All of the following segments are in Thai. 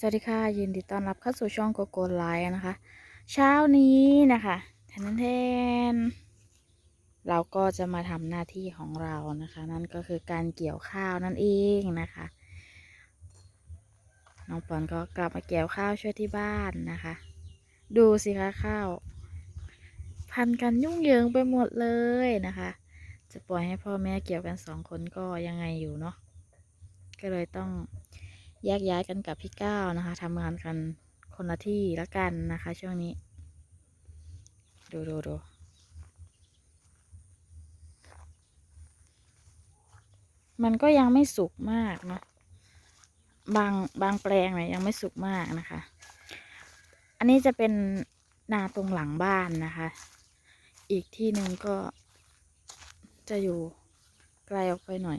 สวัสดีค่ะยินดีต้อนรับเข้าสู่ช่องโกโก้ไลน์นะคะ เช้านี้นะคะแทนแทนเราก็จะมาทำหน้าที่ของเรานะคะ นั่นก็คือการเกี่ยวข้าวนั่นเองนะคะ น้องปอนก็กลับมาเกี่ยวข้าวช่วยที่บ้านนะคะ ดูสิคะข้าว พันกันยุ่งเหยิงไปหมดเลยนะคะ จะปล่อยให้พ่อแม่เกี่ยวกันสองคนก็ยังไงอยู่เนาะก็เลยต้อง แยกย้ายกันกับพี่ก้าวนะคะทำงานกันคนละที่ละกันนะคะ ช่วงนี้ ดูดูดูมันก็ยังไม่สุกมากเนาะบางบางแปลงเนี่ยยังไม่สุกมากนะคะ อันนี้จะเป็นนาตรงหลังบ้านนะคะ อีกที่หนึ่งก็จะอยู่ไกลออกไปหน่อย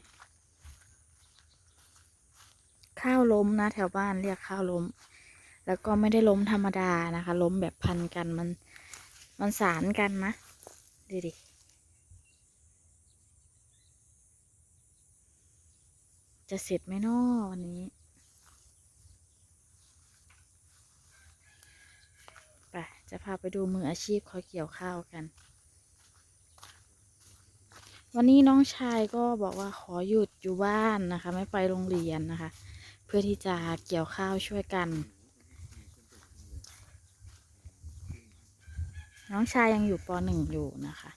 ข้าวล้มนะ แถวบ้านเรียกข้าวล้ม แล้วก็ไม่ได้ล้มธรรมดานะคะ ล้มแบบพันกันมัน มันสารกันนะ ดูดิจะเสร็จไหมน้อวันนี้ไปจะพาไปดูมืออาชีพเขาเกี่ยวข้าวกัน วันนี้น้องชายก็บอกว่าขอหยุดอยู่บ้านนะคะ ไม่ไปโรงเรียนนะคะ เพื่อที่จะเกี่ยวข้าวช่วยกัน น้องชายยังอยู่ปหนึ่งอยู่นะคะ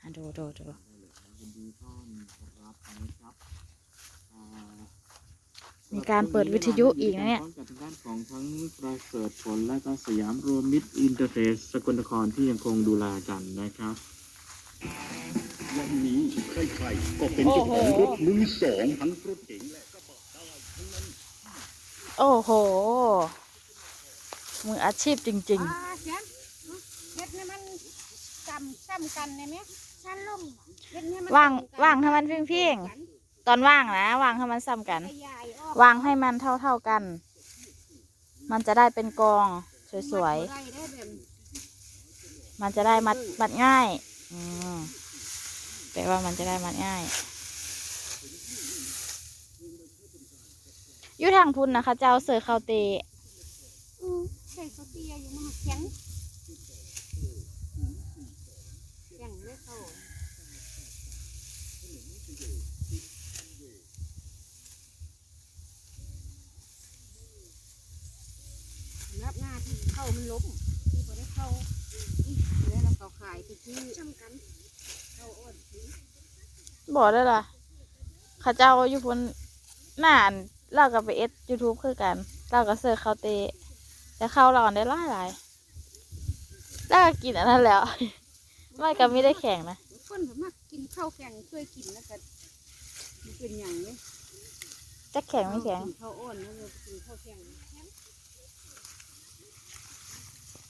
อะดูดูดูยินดีต้อนรับนะครับอ่ามีการเปิดวิทยุอีกนะเนี่ยพร้อมกับทางด้านของทั้งประเสริฐผลและก็สยามรวมมิตรอินเตอร์เฟซสกลนครที่ยังคงดูแลกันนะครับวันนี้ใครๆก็เป็นเจ้าของรถมือสองทั้งรถเก๋งและกระบะได้ทั้งนั้น โอ้โห มืออาชีพจริงอ่าเสียงเฮ็ดให้มันจำซ้ำกันได้ไหมชั้นลงเฮ็ดให้มันๆว่างตรงกันว่างให้มันเพียงๆตอนว่างนะว่างให้มันซ้ำกัน ขยายออกวางให้มันเท่าๆกัน มันจะได้เป็นกองสวยมัดบ่ได้ได้แบบๆมันจะได้มัดมัดง่าย อืมแปลว่ามันจะได้มัดง่าย อยู่ทางพุ่นนะคะ เจ้าเสือข้าวเตะอือใส่เขาเตียอยู่มาแข็งแข็งเลยเขาสำหรับหน้าที่เข้ามันล้มที่พอได้เข้าอีกแล้วเราเขาขายไปที่จำกันเข้าอ้อนทิ้งบอกได้ล่ะเข้าเจ้าอยู่พุ่นหน้าอัน เล่ากับไปเอสยูทูบคือกันเล่ากับเสือข้าวเตะแต่ข้าวเราอันได้หลายหลายๆแล้วก็กินอันนั้นแหล้วไม่ก็ไม่ได้แข่งนะคนสามารถกินข้าวแข็งช่วยกินแล้วก็มันเป็นอย่างนี้จะแข่งไม่แข่งกินข้าวอ้อนแล้วก็กินข้าวแข็ง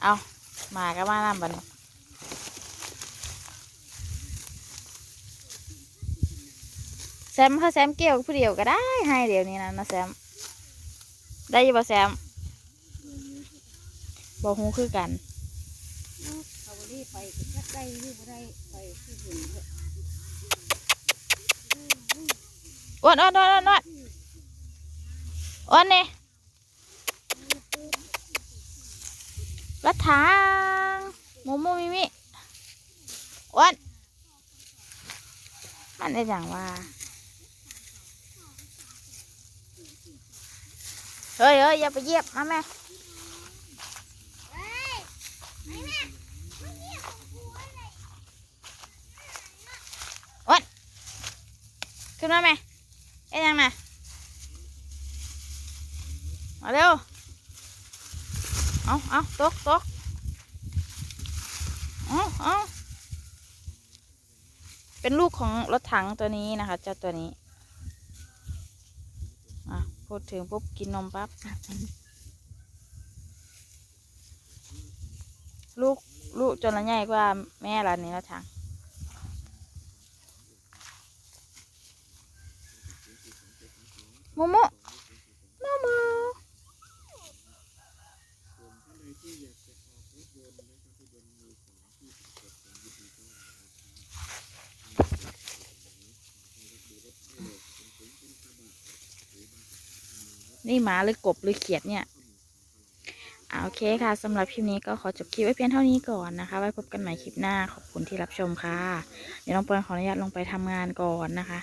เอามาก็มานำบัดน แซมถ้าแซมเกี่ยวผู้เดียวก็ได้ให้เดี๋ยวนี้นะนะแซม ได้ยี่บ่แซมบอกฮูคือกันเขาบ่ได้ไปก็จักได้หรือบ่ได้ไปที่อื่นเถอะอ้วนอ้วนอ้วนอ้วนอ้วนนี่รัดทางหมูหมูมิมิอ้วนมันได้อย่างว่า เฮ้ยเฮ้ยอย่าไปเยียบมาแม่อ้วนขึ้นมาแม่เอ็นยังน่ะมาเร็ว เอาเอาตกตกเอาเอาเป็นลูกของรถถังตัวนี้นะคะ เจ้าตัวนี้ พูดถึงปุ๊บกินนมปั๊บ ลูกลูกจนละใหญ่กว่าแม่ละนี่รถถังโมโมโม นี่หมาหรือกบหรือเขียดเนี่ยอ่าโอเคค่ะสำหรับคลิปนี้ก็ขอจบคลิปไว้เพียงเท่านี้ก่อนนะคะ ไว้พบกันใหม่คลิปหน้าขอบคุณที่รับชมค่ะ เดี๋ยวน้องปอนขออนุญาตลงไปทำงานก่อนนะคะ